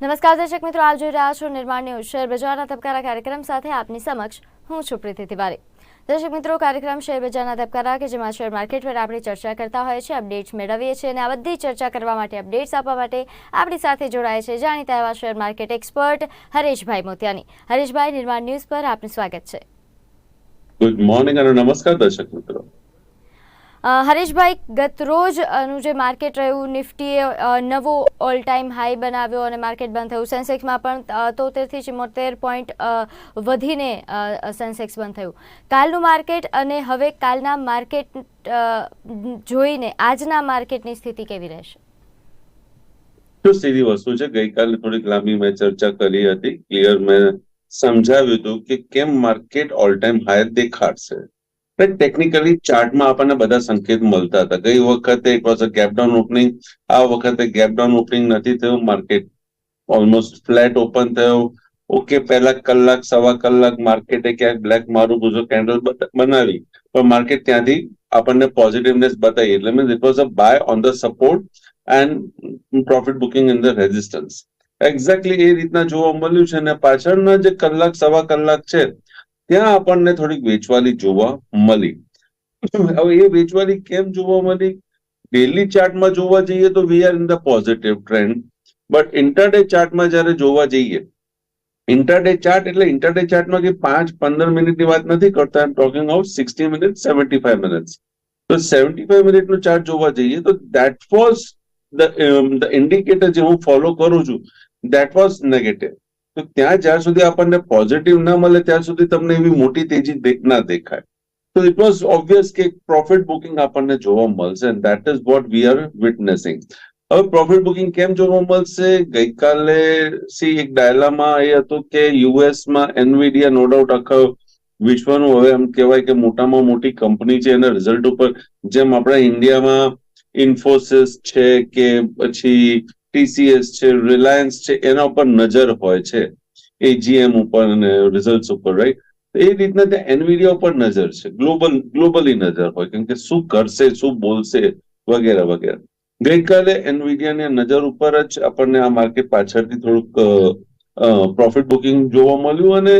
નમસ્કાર દર્શક મિત્રો, આપ જોઈ રહ્યા છો નિર્માણ ન્યૂઝ. શેર બજારના ધબકારા કાર્યક્રમ સાથે આપની સમક્ષ હું છું પ્રીતિ તિવારી. દર્શક મિત્રો, કાર્યક્રમ શેર બજારના ધબકારા કે જેમાં શેર માર્કેટ પર આપણે ચર્ચા કરતા હોઈએ છીએ અપડેટ્સ મેળવીએ છીએ અને આ બધી ચર્ચા કરવા માટે અપડેટ્સ આપવા માટે આપણી સાથે જોડાય છે જાણીતા એવા share market expert Hareshbhai Motiyani. Hareshbhai, Nirman news પર આપનું સ્વાગત છે. ગુડ મોર્નિંગ અને નમસ્કાર દર્શક મિત્રો. હરેશભાઈ ગત રોજનું જે માર્કેટ રહ્યું, નિફ્ટીએ નવો ઓલ ટાઈમ હાઈ બનાવ્યો અને માર્કેટ બંધ થયું. સેન્સેક્સમાં પણ તોતેરથી ચુમ્મોતેર પોઈન્ટ વધીને સેન્સેક્સ બંધ થયું. કાલનું માર્કેટ અને હવે કાલના માર્કેટ જોઈને આજના માર્કેટની સ્થિતિ કેવી રહેશે? જો સીધી વસ્તુ છે, ગઈકાલે થોડીક લાંબી મેં ચર્ચા કરી હતી. ક્લિયર મેં સમજાવ્યું હતું કે કેમ માર્કેટ ઓલ ટાઈમ હાઈ દેખાડશે. ટેકનિકલી ચાર્ટમાં આપણને બધા સંકેત મળતા હતા. ગઈ વખતે it was a gap down opening આ વખતે ગેપ ડાઉન ઓપનિંગ નથી થયું. માર્કેટ ઓલમોસ્ટ ફ્લેટ ઓપન થયો. ઓકે, પહેલા કલાક, સવા કલાક માર્કેટે ક્યાંક બ્લેક મારું ગુજો કેન્ડલ બનાવી. પણ માર્કેટ ત્યાંથી આપણને પોઝિટિવનેસ બતાવી. એટલે means it was a buy on the support and profit booking in the resistance exactly એ રીતના જોવા મળ્યું છે. અને પાછળના જે કલાક, સવા કલાક છે ત્યાં આપણને થોડીક વેચવાલી જોવા મળી. હવે એ વેચવાલી કેમ જોવા મળી? ડેલી ચાર્ટમાં જોવા જઈએ તો we are in the positive trend but intraday ચાર્ટમાં જ્યારે જોવા જઈએ ઇન્ટરડે ચાર્ટ એટલે ઇન્ટરડે ચાર્ટમાં કે પાંચ પંદર મિનિટની વાત નથી કરતા I talking of sixty minute seventy five minutes તો સેવન્ટી ફાઈવ મિનિટનો ચાર્ટ જોવા જઈએ તો દેટ વોઝ ધ ઇન્ડિકેટર જે હું ફોલો કરું છું દેટ વોઝ નેગેટિવ તો ત્યાં જ્યાં સુધી આપણને પોઝિટિવ ના મળે, ત્યાં સુધી તમને એવી મોટી તેજી ના દેખાય. તો ઇટ વોઝ ઓબ્વિયસ કે પ્રોફિટ બુકિંગ આપણને જોવા મળશે and that is what we are witnessing હવે પ્રોફિટ બુકિંગ કેમ જોવા મળશે? ગઈકાલે સી એક ડાયલામાં એ હતું કે યુએસમાં એનવીડિયા નો ડાઉટ આખા વિશ્વનું હવે એમ કહેવાય કે મોટામાં મોટી કંપની છે એના રિઝલ્ટ ઉપર. જેમ આપણા ઇન્ડિયામાં ઇન્ફોસિસ છે કે પછી ટીસીએસ છે, રિલાયન્સ છે, એના ઉપર નજર હોય છે. એજીએમ ઉપર અને રિઝલ્ટ ઉપર રાઈટ એ રીતના ત્યાં એનવીડિયા ઉપર નજર છે. ગ્લોબલ ગ્લોબલી નજર હોય. કેમ કે શું કરશે, શું બોલશે વગેરે વગેરે. ગઈકાલે એનવીડિયાની નજર ઉપર જ આપણને આ માર્કેટ પાછળથી થોડુંક પ્રોફિટ બુકિંગ જોવા મળ્યું અને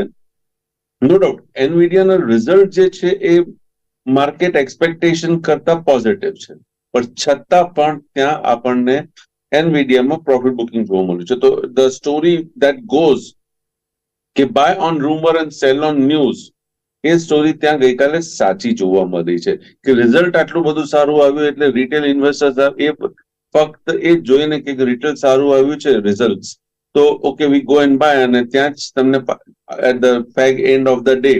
નો ડાઉટ એનવીડિયાના રિઝલ્ટ જે છે એ માર્કેટ એક્સપેક્ટેશન કરતા પોઝિટિવ છે. પણ છતાં પણ ત્યાં આપણને એનવીડિયામાં પ્રોફિટ બુકિંગ જોવા મળ્યું છે. તો ધ સ્ટોરી દેટ ગોઝ કે buy on rumour and sell on news A story ત્યાં ગઈકાલે સાચી જોવા મળી છે. કે રિઝલ્ટ આટલું બધું સારું આવ્યું એટલે રિટેલ ઇન્વેસ્ટર્સ એ ફક્ત એ જોઈને કે રિટેલ સારું આવ્યું છે રિઝલ્ટ તો okay we go and buy અને ત્યાં જ તમને at the fag end of the day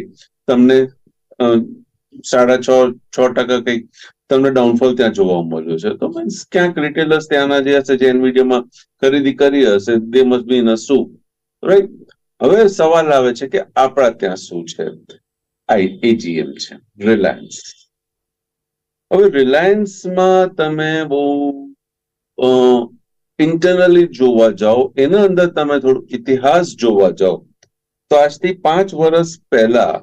તમને સાડા છ છ ટકા કંઈક તમને ડાઉનફોલ ત્યાં જોવા મળ્યું છે. તો મીન્સ ક્યાંક રિટેલર્સ ત્યાંના જે હશે, જે એનવીડીએમાં ખરીદી કરી હશે દે મસ્ટ બી ઇન શું રાઈટ હવે સવાલ આવે છે કે આપણા ત્યાં શું છે? એજીએમ છે. રિલાયન્સ હવે રિલાયન્સમાં તમે બહુ ઇન્ટરનલી જોવા જાઓ, એના અંદર તમે થોડું ઇતિહાસ જોવા જાઓ, તો આજથી પાંચ વર્ષ પહેલા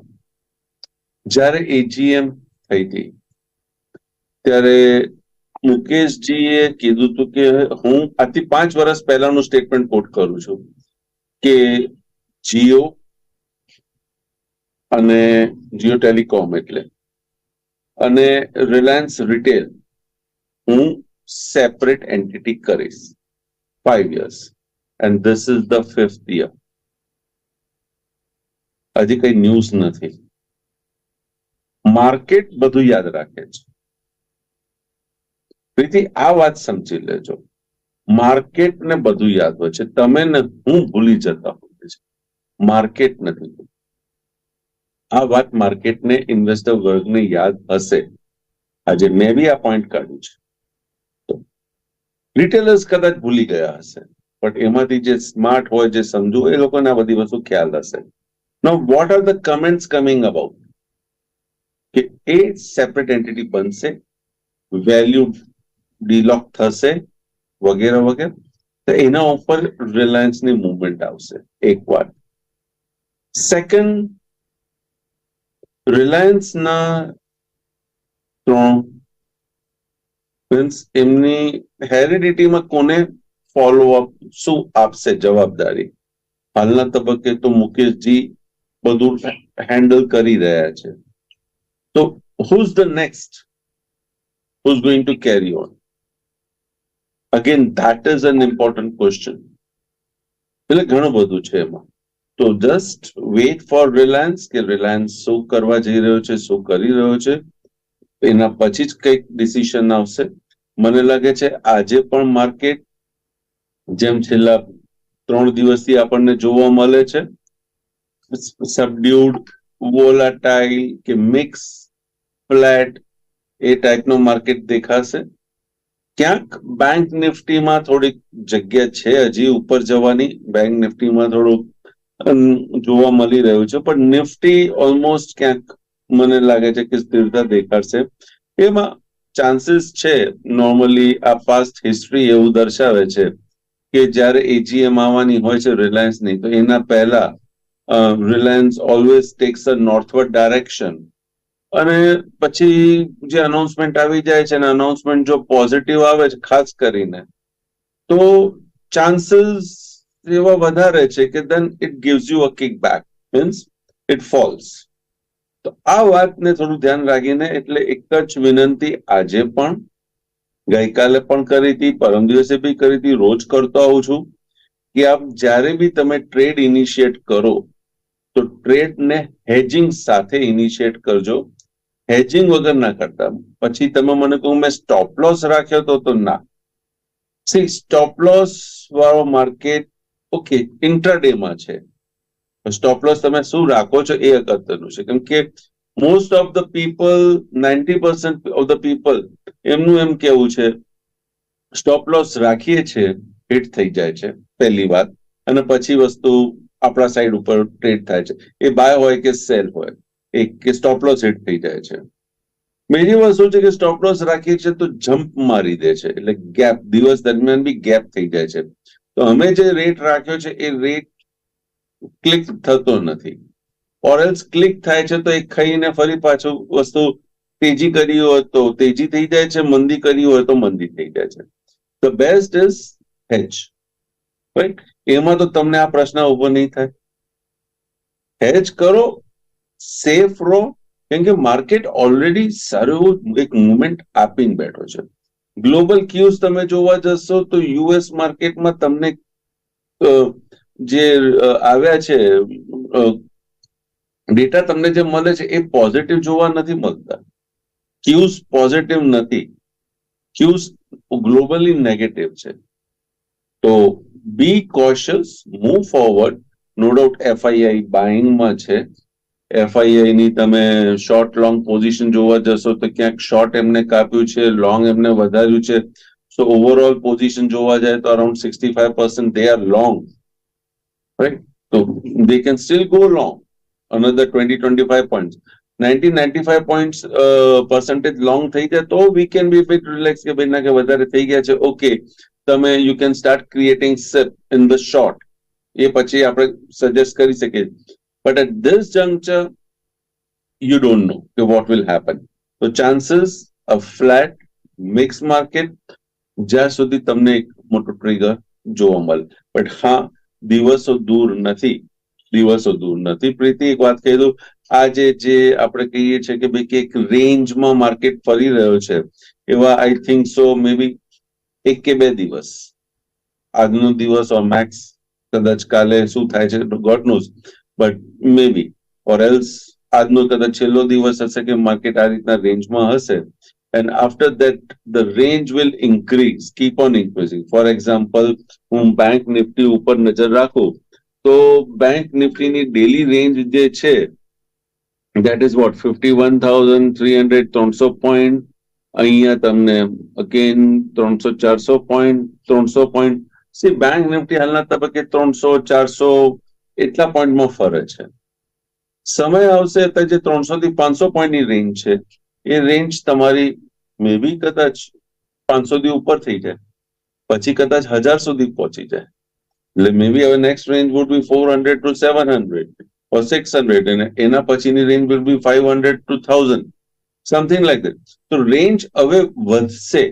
જ્યારે એજીએમ થઈ હતી, ત્યારે મુકેશજીએ કીધું હતું કે હું આજથી પાંચ વર્ષ પહેલાનું સ્ટેટમેન્ટ કોટ કરું છું કે જીઓ અને જીઓ ટેલિકોમ એટલે. અને રિલાયન્સ રિટેલ હું સેપરેટ એન્ટિટી કરીશ. Five years and this is the fifth year હજી કઈ ન્યૂઝ નથી. માર્કેટ બધું યાદ રાખે છે. તેથી આ વાત સમજી લેજો. માર્કેટ ને બધું યાદ હોય છે. તમે ને હું ભૂલી જતા માર્કેટ નથી. આ વાત માર્કેટને ઇન્વેસ્ટર વર્ગને યાદ હશે. આજે મેં બી આ પોઈન્ટ કાઢ્યું છે. રિટેલર્સ કદાચ ભૂલી ગયા હશે પણ એમાંથી જે સ્માર્ટ હોય, જે સમજુ એ લોકોને આ બધી વસ્તુ ખ્યાલ હશે. No what are the comments coming about કે એ સેપરેટ એન્ટિટી બનશે વેલ્યુ ડીલોક થશે, વગેરે વગેરે. તો એના ઉપર રિલાયન્સની મુવમેન્ટ આવશે, એક વાત. સેકન્ડ રિલાયન્સના ત્રણ. મીન્સ એમની હેરિડિટીમાં કોને ફોલો અપ શું આપશે જવાબદારી? હાલના તબક્કે તો મુકેશજી બધું હેન્ડલ કરી રહ્યા છે. તો who's the next who's going to carry on again that is an important question એટલે ઘણું બધું છે એમાં. તો જસ્ટ વેઇટ ફોર રિલાયન્સ કે રિલાયન્સ શું કરવા જઈ રહ્યો છે, શું કરી રહ્યો છે, એના પછી જ કંઈક ડિસિશન આવશે. મને લાગે છે આજે પણ માર્કેટ જેમ છેલ્લા ત્રણ દિવસથી આપણને જોવા મળે છે સબડ્યુડ વોલાટાઇલ કે મિક્સ ફ્લેટ એ ટાઈપનો માર્કેટ દેખાશે. ક્યાંક બેંક નિફ્ટીમાં થોડીક જગ્યા છે હજી ઉપર જવાની બેંક નિફ્ટીમાં થોડુંક જોવા મળી રહ્યું છે. પણ નિફ્ટી ઓલમોસ્ટ ક્યાંક મને લાગે છે કે સ્થિરતા દેખાડશે. એમાં ચાન્સીસ છે નોર્મલી આ પાસ્ટ હિસ્ટ્રી એવું દર્શાવે છે કે જ્યારે એજીએમ આવવાની હોય છે રિલાયન્સની તો એના પહેલા Reliance always takes a northward direction અને પછી જે અનાઉન્સમેન્ટ આવી જાય છે, અને અનાઉન્સમેન્ટ જો પોઝિટિવ આવે છે, ખાસ કરીને, તો ચાન્સીસ એવા વધારે છે કે then it gives you a kick back means it falls તો આ વાતને થોડું ધ્યાન રાખીને એટલે એક જ વિનંતી આજે પણ, ગઈકાલે પણ કરી હતી, પરમ દિવસે બી કરી હતી, રોજ કરતો આવું છું, કે આપ જ્યારે બી તમે ટ્રેડ ઇનિશિયેટ કરો, તો ટ્રેડને હેજિંગ સાથે ઇનિશિયેટ કરજો. હેજિંગ વગર ના કરતા. પછી તમે મને કહું, મેં સ્ટોપ લોસ રાખ્યો તો તો ના. સી સ્ટોપ લોસ વાળો માર્કેટ ઓકે ઇન્ટ્રાડે માં છે સ્ટોપ લોસ તમે શું રાખો છો એ અગત્યનું છે. કેમ કે most of the people ninety percent of the people એમનું એમ કેવું છે સ્ટોપ લોસ રાખીએ છીએ હિટ થઈ જાય છે, પહેલી વાત. અને પછી વસ્તુ આપણા સાઈડ ઉપર ટ્રેડ થાય છે. એ બાય હોય કે સેલ હોય. એક કે સ્ટોપ લોસ હિટ થઈ જાય છે. બીજી વસ્તુ છે કે સ્ટોપ લોસ રાખીએ છીએ તો જમ્પ મારી દે છે. એટલે ગેપ દિવસ દરમિયાન બી ગેપ થઈ જાય છે. તો અમે જે રેટ રાખ્યો છે, એ રેટ ક્લિક થતો નથી. ઓરલ્સ ક્લિક થાય છે તો એ ખાઈને ફરી પાછું વસ્તુ તેજી કરી હોય તો તેજી થઈ જાય છે, મંદી કરી હોય તો મંદી થઈ જાય છે. The best is hedge right એમાં તો તમને આ પ્રશ્ન ઊભો નહીં થાય. હેજ કરો સેફ રહો. કેમ કે માર્કેટ ઓલરેડી સારું એક મુવમેન્ટ આપીને બેઠો છે. ગ્લોબલ ક્યુઝ તમે જોવા જશો તો યુએસ માર્કેટમાં તમને જે આવ્યા છે ડેટા તમને જે મળે છે એ પોઝિટિવ જોવા નથી મળતા. ક્યુઝ પોઝિટિવ નથી. ક્યુઝ ગ્લોબલી નેગેટિવ છે. તો be cautious, move forward, no doubt FII બાઇંગમાં છે. એફઆઈઆઈ ની તમે શોર્ટ લોંગ પોઝિશન જોવા જશો તો ક્યાંક શોર્ટ એમને કાપ્યું છે લોંગ એમને વધાર્યું છે. સો ઓવરઓલ પોઝિશન જોવા જાય તો around sixty five percent they are long right તો they can still go long another twenty twenty five point ninety ninety five point percentage long થઈ જાય તો we can be a relax કે ભાઈ ના કે વધારે થઈ ગયા છે. ઓકે તમે you can start creating shape in the short એ પછી આપણે સજેસ્ટ કરી શકીએ. But at this juncture, you don't know what will happen. So chances of flat, mixed market જ્યાં સુધી તમને એક મોટું ટ્રિગર જોવા મળે બટ હા દિવસો દૂર નથી દિવસો દૂર નથી પ્રીતિ એક વાત કહી દઉં આજે જે આપણે કહીએ છીએ કે ભાઈ એક રેન્જમાં માર્કેટ ફરી રહ્યો છે એવા આઈ થિંક સો મે બી એક કે બે દિવસ આજનો દિવસ ઓર મેક્સ કદાચ કાલે શું થાય છે God knows but may be or else આજનો કદાચ છેલ્લો દિવસ હશે કે માર્કેટ આ રીતના રેન્જમાં હશે. And after that the range will increase keep on increasing for example હું બેંક નિફ્ટી ઉપર નજર રાખું, તો બેંક નિફ્ટીની ડેલી રેન્જ જે છે that is what fifty one thousand three hundred ત્રણસો પોઈન્ટ અહીંયા તમને અગેન ત્રણસો, ચારસો પોઈન્ટ ત્રણસો પોઈન્ટ સી બેંક નિફ્ટી હાલના તબક્કે ત્રણસો, ચારસો એટલા પોઈન્ટમાં ફરે છે. સમય આવશે અત્યારે જે ત્રણસો થી પાંચસો પોઈન્ટની રેન્જ છે, એ રેન્જ તમારી મે બી કદાચ પાંચસો થી ઉપર થઈ જાય. પછી કદાચ હજાર સુધી પહોંચી જાય. એટલે મે બી હવે next range would be four hundred to seven hundred or six hundred અને એના પછીની range will be 500 to thousand something like that તો રેન્જ હવે વધશે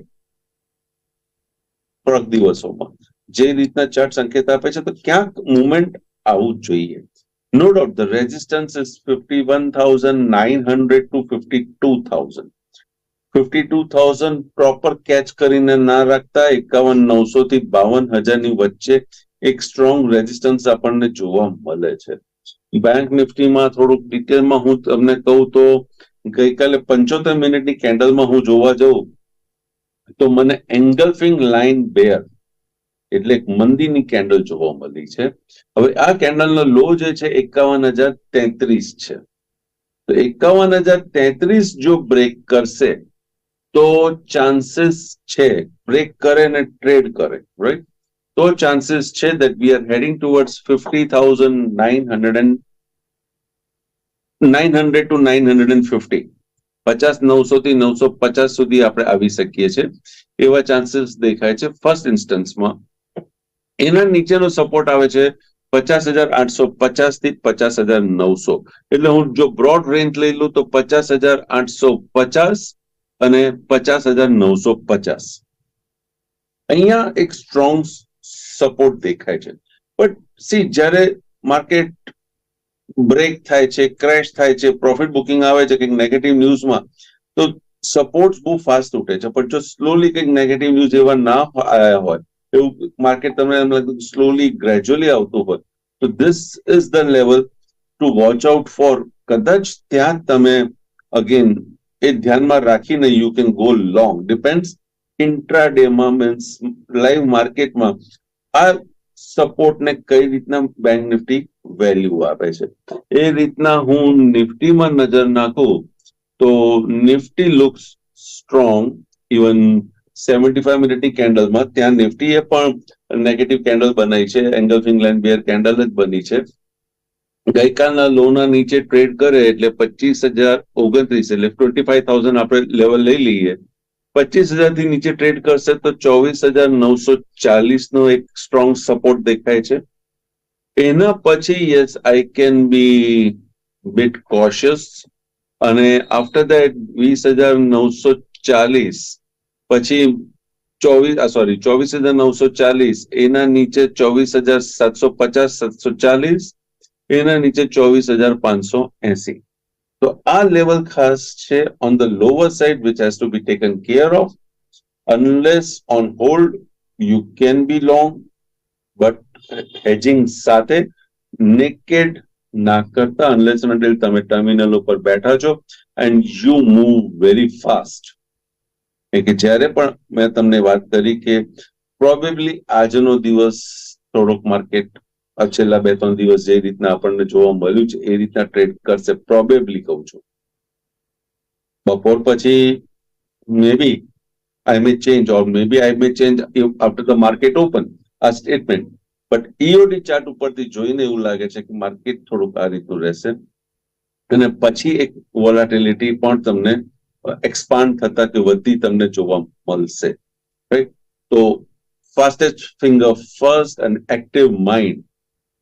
થોડાક દિવસોમાં. જે રીતના ચાર્ટ સંકેત આપે છે, તો ક્યાંક મુવમેન્ટ આવવું જોઈએ. No doubt the resistance is fifty one thousand nine hundred to fifty two thousand fifty two thousand proper catch કરીને ના રાખતા એકાવન નવસો થી બાવન હજારની વચ્ચે એક સ્ટ્રોંગ રેઝિસ્ટન્સ આપણને જોવા મળે છે. બેંક નિફ્ટીમાં થોડુંક ડિટેલમાં હું તમને કહું તો, ગઈકાલે પંચોતેર મિનિટની કેન્ડલમાં હું જોવા જઉં, તો મને એંગલફિંગ લાઇન બેર એટલે એક મંદીની કેન્ડલ જોવા મળી છે. હવે આ કેન્ડલનો લો જે છે એકાવન હજાર તેત્રીસ છે. તો એકાવન હજાર તેત્રીસ જો બ્રેક કરશે, તો ચાન્સીસ છે બ્રેક કરે ને ટ્રેડ કરે રાઈટ તો ચાન્સીસ છે that we are heading towards fifty thousand nine hundred and nine hundred two nine hundred and fifty પચાસ નવસો થી નવસો પચાસ સુધી આપણે આવી શકીએ છીએ. એવા ચાન્સીસ દેખાય છે ફર્સ્ટ ઇન્સ્ટન્સમાં એના નીચેનો સપોર્ટ આવે છે પચાસ હજાર આઠસો પચાસથી પચાસ હજાર નવસો. એટલે હું જો બ્રોડ રેન્જ લઈ લઉં તો પચાસ હજાર આઠસો પચાસ અને પચાસ હજાર નવસો પચાસ. અહીંયા એક સ્ટ્રોંગ સપોર્ટ દેખાય છે. બટ સી જ્યારે માર્કેટ બ્રેક થાય છે ક્રેશ થાય છે પ્રોફિટ બુકિંગ આવે છે, કંઈક નેગેટિવ ન્યૂઝમાં તો સપોર્ટ બહુ ફાસ્ટ ઉઠે છે. પણ જો સ્લોલી કંઈક નેગેટિવ ન્યૂઝ એવા ના આવ્યા હોય એવું માર્કેટ તમને એમ લાગતું સ્લોલી ગ્રેજ્યુઅલી આવતું હોય. તો this is the level to watch out for કદાચ ત્યાં તમે અગેન એ ધ્યાનમાં રાખીને you can go long depends ઇન્ટ્રાડેમાં means live માર્કેટમાં આ સપોર્ટને કઈ રીતના બેંક નિફ્ટી વેલ્યુ આપે છે. એ રીતના હું નિફ્ટીમાં નજર નાખું તો nifty looks strong even seventy five મિનિટની કેન્ડલમાં ત્યાં નિફ્ટીએ પણ નેગેટિવ કેન્ડલ બનાવી છે. એંગલ્ફિંગ લાઇન બેર કેન્ડલ જ બની છે. ગઈકાલના લોના નીચે ટ્રેડ કરે એટલે પચીસ હજાર ઓગણત્રીસ, એટલે ટ્વેન્ટી ફાઈવ થાઉઝન્ડ આપણે લેવલ લઈ લઈએ. પચીસ હજારથી નીચે ટ્રેડ કરશે તો ચોવીસ હજાર નવસો ચાલીસ નો એક સ્ટ્રોંગ સપોર્ટ દેખાય છે. એના પછી yes I can be bit cautious અને આફ્ટર દેટ વીસ હજાર નવસો ચાલીસ પછી ચોવીસ સોરી ચોવીસ હજાર નવસો ચાલીસ, એના નીચે ચોવીસ હજાર સાતસો પચાસ, સાતસો ચાલીસ, એના નીચે ચોવીસ હજાર પાંચસો એસી. તો આ લેવલ ખાસ છે on the lower side which has to be taken care of unless on hold you can be long but hedging સાથે નેકેડ ના કરતા અનલેસ તમે ટર્મિનલ ઉપર બેઠા છો and you move very fast કે જ્યારે પણ મેં તમને વાત કરી કે પ્રોબેબલી આજનો દિવસ થોડોક માર્કેટ છેલ્લા બે ત્રણ દિવસ જે રીતના આપણને જોવા મળ્યું છે, એ રીતના ટ્રેડ કરશે પ્રોબેબલી કહું છું. બપોર પછી may be I may change or may be I may change after the market open આ સ્ટેટમેન્ટ બટ ઈઓડી ચાર્ટ ઉપરથી જોઈને એવું લાગે છે કે માર્કેટ થોડુંક આ રીતનું રહેશે. અને પછી એક વોલાટિલિટી પણ તમને એક્સપાન્ડ થતા કે વધતી તમને જોવા મળશે. રાઈટ તો fastest finger first and active mind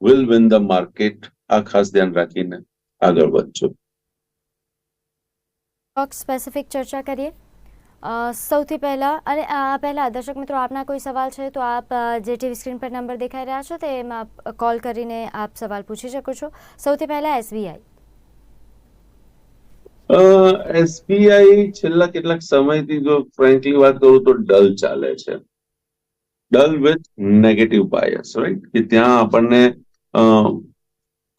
will win the market આ ખાસ ધ્યાન રાખીને આગળ વધજો. સ્પેસિફિક ચર્ચા કરીએ. સૌથી પહેલાં અને આ પહેલાં, દર્શક મિત્રો, આપના કોઈ સવાલ છે તો આપ જે ટીવી સ્ક્રીન પર નંબર દેખાઈ રહ્યા છો તેમાં કોલ કરીને આપ સવાલ પૂછી શકો છો. સૌથી પહેલાં એસબીઆઈ એસબીઆઈ છેલ્લા કેટલાક સમયથી જો ફ્રેન્કલી વાત કરું તો ડલ ચાલે છે. Dull with negative bias right કે ત્યાં આપણને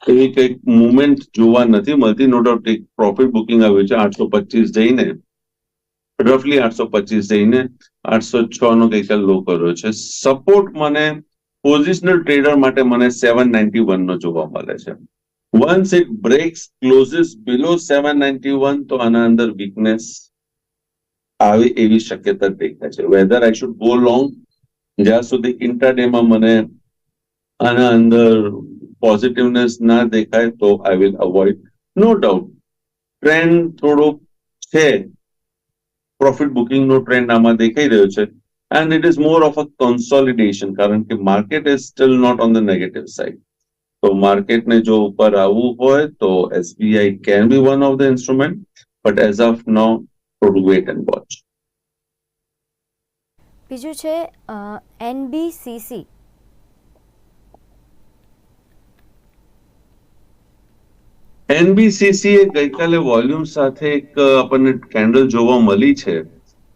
એવી કંઈક મુવમેન્ટ જોવા નથી મળતી. નો ડાઉટ એક પ્રોફિટ બુકિંગ આવ્યું છે, આઠસો પચીસ જઈને રફલી આઠસો પચીસ જઈને આઠસો છ નો ગઈકાલ લો કર્યો છે. સપોર્ટ મને પોઝિશનલ ટ્રેડર માટે મને સેવન નાઇન્ટી વન નો જોવા મળે છે. Once it breaks closes below seven ninety one તો આના અંદર વીકનેસ આવે એવી શક્યતા દેખાય છે whether I should go long જ્યાં સુધી ઇન્ટરડેમાં મને આના અંદર પોઝિટિવનેસ ના દેખાય તો I will avoid no doubt trend થોડોક છે પ્રોફિટ બુકિંગ નો ટ્રેન્ડ આમાં દેખાઈ રહ્યો છે and it is more of a consolidation કારણ કે market is still not on the negative side તો માર્કેટને જો ઉપર આવવું હોય તો SBI can be one of the instrument but as of no થોડું વેટ એન્ડ વોચ બીજું છે એનબીસીસી એનબીસીસી એ ગઈકાલે વોલ્યુમ સાથે એક આપણને કેન્ડલ જોવા મળી છે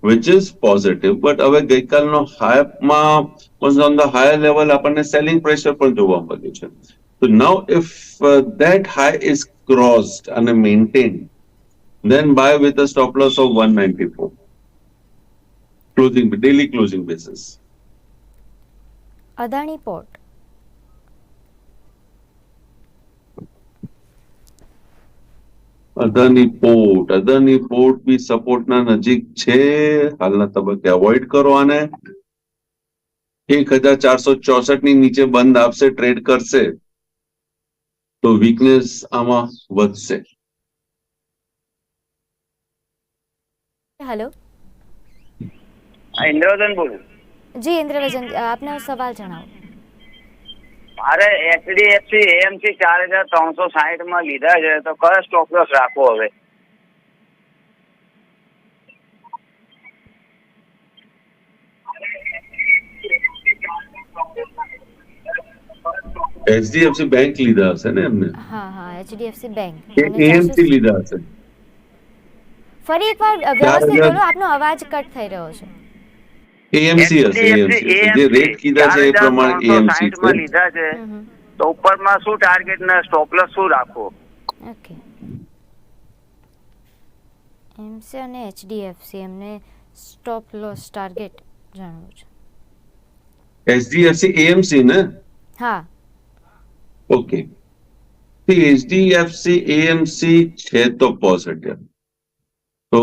વિચ ઇઝ પોઝિટિવ બટ હવે ગઈકાલનો હાઈમાં ઓન ધ હાયર લેવલ આપણને સેલિંગ પ્રેશર પણ જોવા મળ્યું છે. તો if if that high is crossed અને maintain then buy with a stop loss of 194 closing daily closing basis. Adani Port. Adani port Adani port બી સપોર્ટના નજીક છે હાલના તબક્કે અવોઇડ કરો આને એક હજાર ચારસો ચોસઠની નીચે બંધ આપશે ટ્રેડ કરશે તો વીકનેસ આમાં વધશે. હેલો ઇન્દ્રવજન બોલું. જી ઇન્દ્રવજન આપનો સવાલ જણાવો. મારે એચડીએફસી એએમસી ચાર હજાર ત્રણસો સાહીઠમાં લીધા છે તો કયો સ્ટોપ લોસ રાખવો હવે? એચડીએફસી બેંક લીધા હશે ને એમને? હા હા એચડીએફસી બેંક એએમસી લીધા હશે. ફરી એકવાર વ્યવસ્થિત બોલો આપનો અવાજ કટ થઈ રહ્યો છે. એએમસી હશે એએમસી જે રેટ કીધા છે એ પ્રમાણે એએમસી માં લીધા છે. તો ઉપરમાં શું ટાર્ગેટ ને સ્ટોપ લોસ શું રાખો ઓકે. એમસી અને એચડીએફસી એમને સ્ટોપ લોસ ટાર્ગેટ જાણવું છે. એચડીએફસી એએમસી ને? હા. ઓકે. એચડીએફસી એએમસી છે તો પોઝિટિવ તો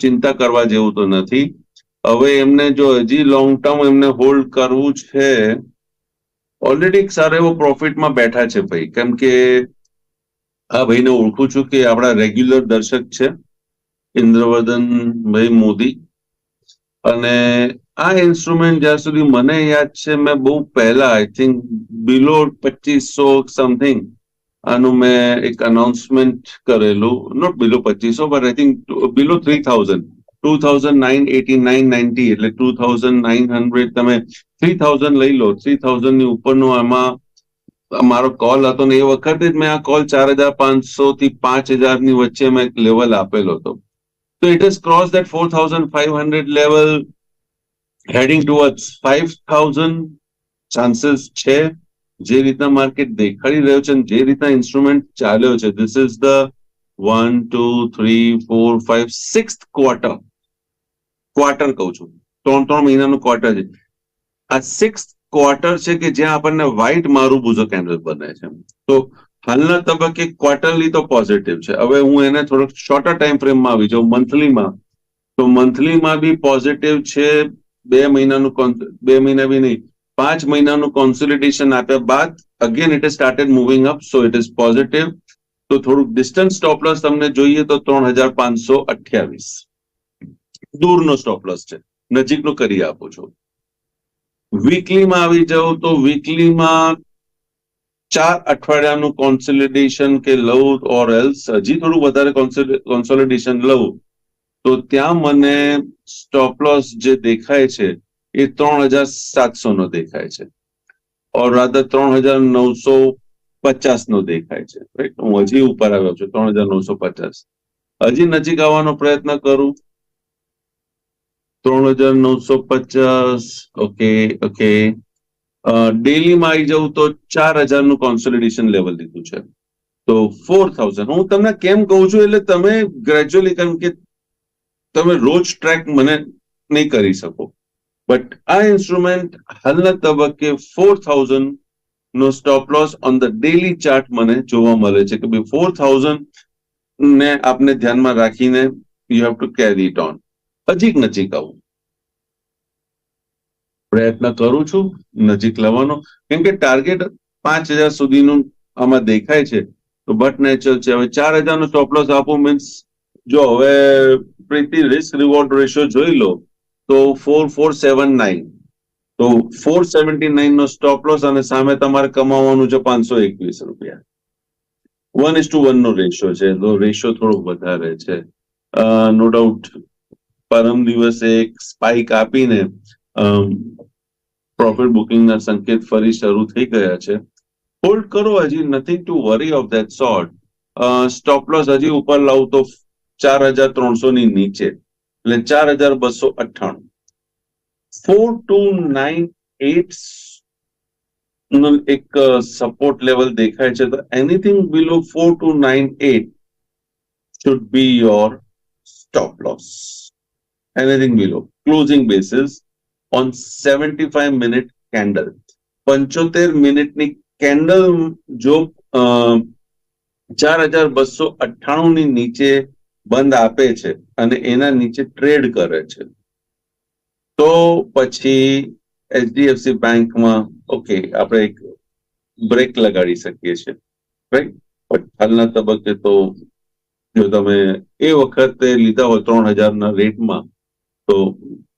ચિંતા કરવા જેવું તો નથી. હવે એમને જો હજી લોંગ ટર્મ એમને હોલ્ડ કરવું છે ઓલરેડી સારો એવો પ્રોફિટમાં બેઠા છે ભાઈ. કેમ કે આ ભાઈને ઓળખું છું કે આપણા રેગ્યુલર દર્શક છે ઇન્દ્રવર્ધન ભાઈ મોદી. અને આ ઇન્સ્ટ્રુમેન્ટ જ્યાં સુધી મને યાદ છે, મેં બહુ પહેલા આઈ થિંક બિલો પચીસો સમથિંગ આનું મેં એક અનાઉન્સમેન્ટ કરેલું. નોટ બિલો પચીસો but I think below three thousand two thousand nine eighty nine ninety એટલે ટુ થાઉઝન્ડ નાઇન હંડ્રેડ તમે થ્રી થાઉઝન્ડ લઈ લો. થ્રી થાઉઝન્ડની ઉપરનો આમાં મારો કોલ હતો ને એ વખતે જ મેં આ કોલ ચાર હજાર પાંચસો થી પાંચ હજારની વચ્ચે મેં એક લેવલ આપેલો હતો. તો it is cross that four thousand five hundred level heading towards five thousand chances છે, જે રીતના માર્કેટ દેખાડી રહ્યો છે જે રીતના ઇન્સ્ટ્રુમેન્ટ ચાલ્યો છે. This is the one two three four five six quarter quarter કહું છું. ત્રણ ત્રણ મહિનાનું ક્વાર્ટર છે. આ સિક્સ ક્વાર્ટર છે કે જ્યાં આપણને વ્હાઇટ મારું બુઝો કેન્ડલ બને છે. તો હાલના તબક્કે ક્વાર્ટરલી તો પોઝિટિવ છે. હવે હું એને થોડોક શોર્ટર ટાઈમ ફ્રેમમાં આવી જાઉં. મંથલીમાં તો મંથલીમાં બી પોઝિટિવ છે. બે મહિનાનું બે મહિના બી નહીં, પાંચ મહિનાનું કોન્સોલિડેશન આપ્યા બાદ again it is started moving up so it is positive તો થોડુંક ડિસ્ટન્સ સ્ટોપલસ તમને જોઈએ તો ત્રણ હજાર પાંચસો અઠ્યાવીસ. દૂરનો સ્ટોપલસ છે. નજીકનો કરી આપો છો. વીકલીમાં આવી જાઓ તો વીકલીમાં ચાર અઠવાડિયાનું કોન્સોલિડેશન કે લઉં ઓર એલ્સ હજી થોડું વધારે કોન્સોલિડેશન લઉં તો ત્યાં મને સ્ટોપ લોસ જે દેખાય છે, એ ત્રણ હજાર સાતસો નો દેખાય છે. ઓર રાધર ત્રણ હજાર નવસો પચાસ નો દેખાય છે. રાઈટ હું હજી ઉપર આવ્યો છું, ત્રણ હજાર નવસો પચાસ. હજી નજીક આવવાનો પ્રયત્ન કરું. ત્રણ હજાર નવસો પચાસ ઓકે ઓકે ડેલીમાં આવી જાઉં તો ચાર હજારનું કોન્સોલિડેશન લેવલ લીધું છે. તો ફોર થાઉઝન્ડ હું તમને કેમ કહું છું, એટલે તમે ગ્રેજ્યુઅલી કારણ કે તમે રોજ ટ્રેક મને નહીં કરી શકો. બટ આ ઇન્સ્ટ્રુમેન્ટ હાલના તબક્કે four thousand no stop loss on the daily chart મને જોવા મળે છે કે ભાઈ ફોર થાઉઝન્ડ ને આપને ધ્યાનમાં રાખીને you have to carry it on નજીક નજીક આવું. પ્રયત્ન કરું છું નજીક લાવવાનો. કેમ કે ટાર્ગેટ પાંચ હજાર સુધીનું આમાં દેખાય છે. તો બટ નેચરલ છે. હવે ચાર હજારનો સ્ટોપ લોસ આપો મીન્સ જો હવે પ્રીતિ રિસ્ક રિવોર્ડ રેશિયો જોઈ લો, તો ફોર ફોર સેવન નાઇન તો ફોર સેવન્ટી નાઇન નો સ્ટોપ લોસ અને સામે તમારે કમાવાનું છે પાંચસો એકવીસ રૂપિયા. વન ઇસ ટુ વન નો રેશિયો છે, તો રેશિયો થોડો વધારે છે. નો ડાઉટ પરમ દિવસે એક સ્પાઇક આપીને પ્રોફિટ બુકિંગના સંકેત ફરી શરૂ થઈ ગયા છે. હોલ્ડ કરો, હજી nothing to worry of that sort stop loss હજી ઉપર લાવું તો ચાર હજાર ત્રણસો ની નીચે, એટલે ચાર હજાર બસો અઠ્ઠાણું. ફોર ટુ નાઇન એટ એક સપોર્ટ લેવલ દેખાય છે. તો anything below four two nine eight should be your stop loss anything below closing basis on seventy five minute candle પંચોતેર મિનિટની કેન્ડલ જો ચાર હજાર બસો અઠ્ઠાણું ની નીચે બંધ આપે છે અને એના નીચે ટ્રેડ કરે છે. તો પછી એચડીએફસી બેંકમાં, ઓકે, આપણે એક બ્રેક લગાડી શકીએ છીએ રાઈટ હાલના તબક્કે તો જો તમે એ વખતે લીધા હોય ત્રણ હજારના રેટમાં, તો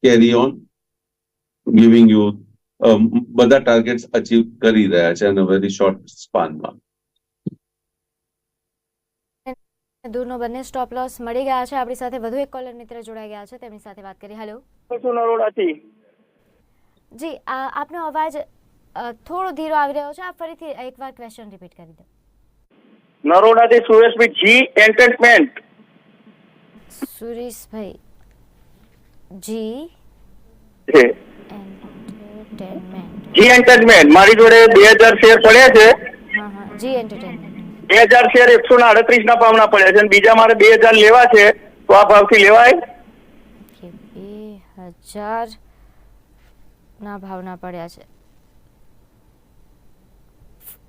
કેરી ઓન ગિવિંગ યુ બધા ટાર્ગેટ્સ અચીવ કરી રહ્યા છે અને વેરી શોર્ટ સ્પાનમાં દૂરનો બંને સ્ટોપ લોસ મળી ગયા છે. આપણી સાથે વધુ એક કોલર મિત્ર જોડાઈ ગયા છે. તેમની સાથે વાત કરી. હેલો નરોડાથી જી આપનો અવાજ થોડો ધીરો આવી રહ્યો છે. આપ ફરીથી એકવાર ક્વેશ્ચન રિપીટ કરી દો. નરોડાથી Sureshbhai Zee entertainment Sureshbhai Zee entertainment Zee entertainment મારી જોડે બે હજાર શેર પડ્યા છે. હા હા. જી એન્ટરટેનમેન્ટ બે હજાર શેર એકસો ના અડત્રીસ ના ભાવના પડ્યા છે અને બીજા મારે બે હજાર લેવા છે તો આ ભાવથી લેવાય? બે હજાર ના ભાવના પડ્યા છે.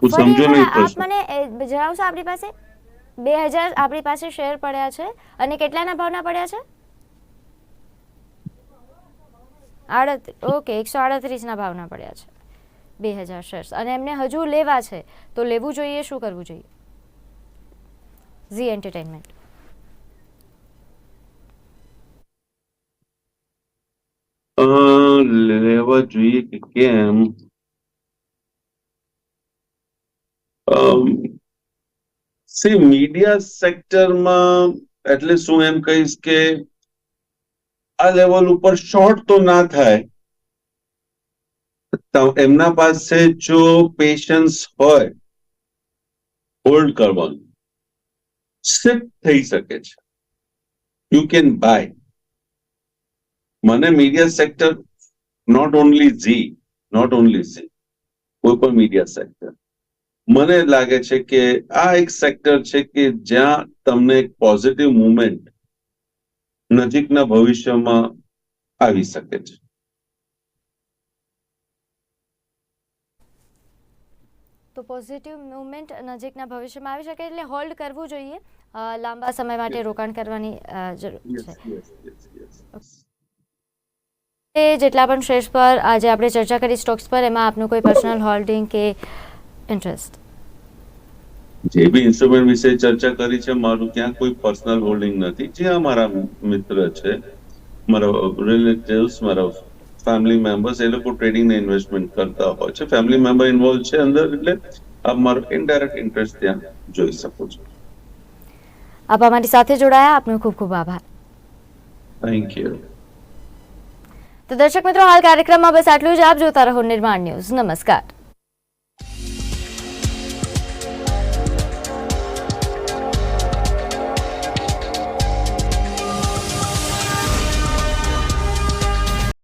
સમજો નહીં આપ મને જણાવશો આપણી પાસે? બે હજાર આપણી પાસે શેર પડ્યા છે અને કેટલાના ભાવના પડ્યા છે? આડત ઓકે એકસો આડત્રીસના ભાવના પડ્યા છે. બે હજાર શેર્સ. અને એમને હજુ લેવા છે તો લેવું જોઈએ શું કરવું જોઈએ? ઝી એન્ટરટેનમેન્ટ. લેવા જોઈએ કે કેમ? સી, મીડિયા સેક્ટરમાં એટલે શું એમ કહીશ કે આ લેવલ ઉપર શોર્ટ તો ના થાય. એમના પાસે જો પેશન્સ હોય, હોલ્ડ કરવાનું. શિફ્ટ થઈ શકે છે. યુ કેન બાય મને media sector not only Zee not only Zee કોઈ પણ મીડિયા સેક્ટર મને લાગે છે કે આ એક સેક્ટર છે કે જ્યાં તમને એક પોઝિટિવ મુવમેન્ટ નજીકના ભવિષ્યમાં આવી શકે છે. તો પોઝિટિવ મુવમેન્ટ નજીકના ભવિષ્યમાં આવી શકે એટલે હોલ્ડ કરવું જોઈએ લાંબા સમય માટે રોકાણ કરવાની જરૂર છે. જેટલા પણ શેર્સ પર આજે આપણે ચર્ચા કરી સ્ટોક્સ પર એમાં આપનું કોઈ પર્સનલ હોલ્ડિંગ કે ઇન્ટરેસ્ટ જે બી ઇન્સ્ટ્રુમેન્ટ વિશે ચર્ચા કરી છે મારું ત્યાં કોઈ પર્સનલ હોલ્ડિંગ નથી. જે અમારા મિત્ર છે મારા રિલેટિવ્સ મારા ફેમિલી મેમ્બર્સ એ લોકો ટ્રેડિંગ ને ઇન્વેસ્ટમેન્ટ કરતા હોય છે. ફેમિલી મેમ્બર ઇન્વોલ્વ છે અંદર એટલે આપ મારો ઇનડાયરેક્ટ ઇન્ટરેસ્ટ ત્યાં જોઈ શકો છો. આપ અમારી સાથે જોડાયા આપનો ખૂબ ખૂબ આભાર. થેન્ક યુ તો દર્શક મિત્રો હાલ કાર્યક્રમમાં બસ આટલું જ. આપ જોતા રહો નિર્માણ ન્યૂઝ. નમસ્કાર.